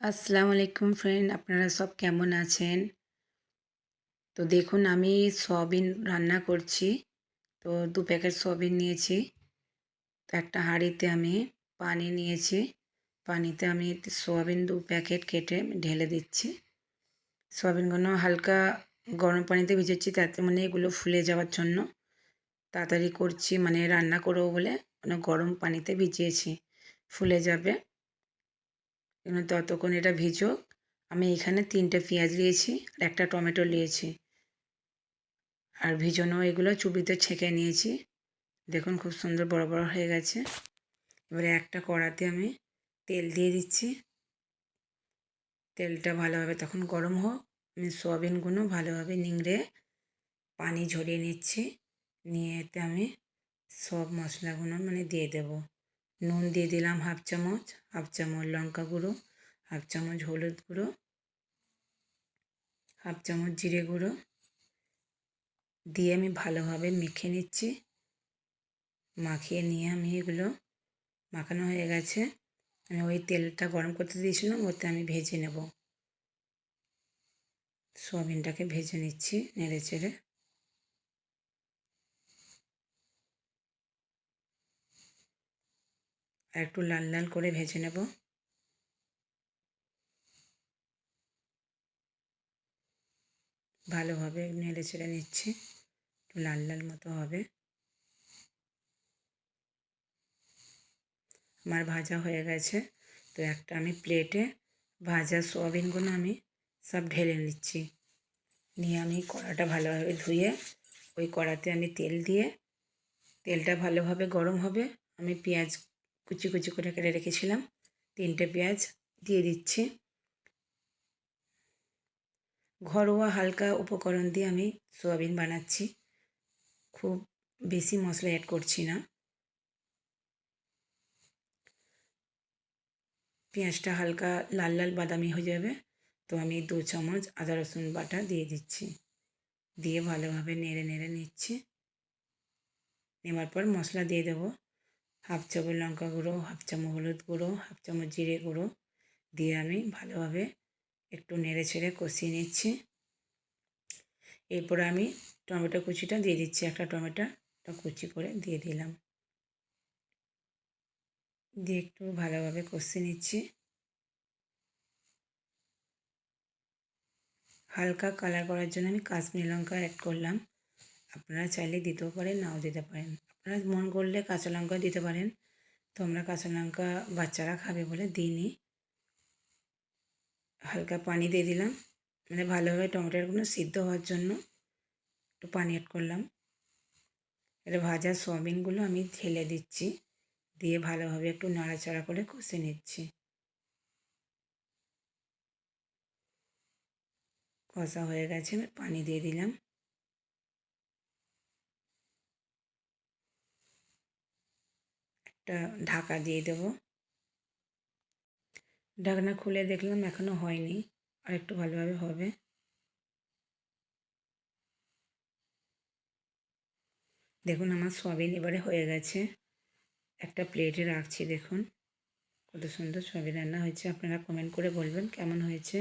আসসালামু আলাইকুম ফ্রেন্ড আপনারা সব কেমন আছেন? তো দেখুন, আমি সয়াবিন রান্না করছি। তো দু প্যাকেট সয়াবিন নিয়েছি। তো একটা হাঁড়িতে আমি পানি নিয়েছি। পানিতে আমি সয়াবিন দু প্যাকেট কেটে ঢেলে দিচ্ছি। সয়াবিনগুলো হালকা গরম পানিতে ভিজেছি, তাতে মানে এগুলো ফুলে যাওয়ার জন্য তাড়াতাড়ি করছি মানে রান্না করব বলে মানে গরম পানিতে ভিজিয়েছি। ফুলে যাবে। কিন্তু ততক্ষণ এটা ভিজুক আমি এখানে তিনটে পেঁয়াজ নিয়েছি আর একটা টমেটো নিয়েছি। আর ভিজানো এগুলো চুবিতে ছেঁকে নিয়েছি। দেখুন খুব সুন্দর বড় বড় হয়ে গেছে। এবারে একটা কড়াতে আমি তেল দিয়ে দিচ্ছি। তেলটা ভালোভাবে তখন গরম হোক। আমি সোয়াবিনগুলো ভালোভাবে নিংড়ে পানি ঝরিয়ে নিচ্ছি। নিয়ে এতে আমি সব মশলাগুলো মানে দিয়ে দেবো। নুন দিয়ে দিলাম হাফ চামচ হাফ চামচ লঙ্কা গুঁড়ো, হাফ চামচ হলুদ গুঁড়ো, হাফ চামচ জিরে গুঁড়ো। দিয়ে আমি ভালোভাবে মেখে নিচ্ছি। মাখিয়ে নিয়ে আমি এগুলো মাখানো হয়ে গেছে। আমি ওই তেলটা গরম করতে দিয়েছিলাম, ওতে আমি ভেজে নেব। সোয়াবিনটাকে ভেজে নিচ্ছি নেড়ে চেড়ে। একটু লাল লাল করে ভেজে নেব। ভালোভাবে নেড়ে চেড়ে নিচ্ছি, একটু লাল লাল মতো হবে। আমার ভাজা হয়ে গেছে, তো একটা আমি প্লেটে ভাজা সোয়াবিনগুলো আমি সব ঢেলে নিচ্ছি। নিয়ে আমি কড়াটা ভালোভাবে ধুয়ে, ওই কড়াতে আমি তেল দিয়ে, তেলটা ভালোভাবে গরম হবে, আমি পেঁয়াজ কুচি কুচি করে কেটে রেখেছিলাম। তিনটে পেঁয়াজ দিয়ে দিচ্ছি। ঘরোয়া হালকা উপকরণ দিয়ে আমি সোয়াবিন বানাচ্ছি। খুব বেশি মশলা অ্যাড করছি না। পেঁয়াজটা হালকা লাল লাল বাদামি হয়ে যাবে। তো আমি দু চামচ আদা রসুন বাটা দিয়ে দিচ্ছি। দিয়ে ভালোভাবে নেড়ে নেড়ে নিচ্ছি। নেওয়ার পর মশলা দিয়ে দেবো। হাফ চামচ লঙ্কা গুঁড়ো, হাফ চামচ হলুদ গুঁড়ো, হাফ চামচ জিরে গুঁড়ো দিয়ে আমি ভালোভাবে একটু নেড়ে ছেড়ে কষিয়ে নিচ্ছি। এরপর আমি টমেটো কুচিটা দিয়ে দিচ্ছি, একটা টমেটোটা কুচি করে দিয়ে দিলাম। দিয়ে একটু ভালোভাবে কষিয়ে নিচ্ছি। হালকা কালার করার জন্য আমি কাশ্মীরি লঙ্কা অ্যাড করলাম। আপনারা চাইলে দিতেও পারেন, নাও দিতে পারেন। আপনারা মন করলে কাঁচা লঙ্কা দিতে পারেন। তো আমরা কাঁচা লঙ্কা বাচ্চারা খাবে বলে দিইনি। হালকা পানি দিয়ে দিলাম। মানে ভালোভাবে টমেটোগুলো সিদ্ধ হওয়ার জন্য একটু পানি অ্যাড করলাম। এটা ভাজা সোয়াবিনগুলো আমি ঢেলে দিচ্ছি। দিয়ে ভালোভাবে একটু নাড়াচাড়া করে কষে নিচ্ছি। কষা হয়ে গেছে পানি দিয়ে দিলাম। ঢাকা দিয়ে দেব। ঢাকনা খুলে দেখলাম এখনও হয়নি, আর একটু ভালোভাবে হবে। দেখুন, আমার সয়াবিন এবারে হয়ে গেছে। একটা প্লেটে রাখছি, দেখুন। কত সুন্দর সয়াবিন রান্না হয়েছে। আপনারা কমেন্ট করে বলবেন কেমন হয়েছে।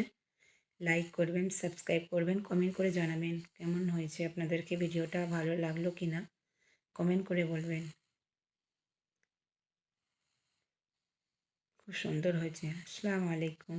লাইক করবেন সাবস্ক্রাইব করবেন কমেন্ট করে জানাবেন কেমন হয়েছে, আপনাদেরকে ভিডিওটা ভালো লাগল কি না কমেন্ট করে বলবেন। খুব সুন্দর হয়েছে আসসালামু আলাইকুম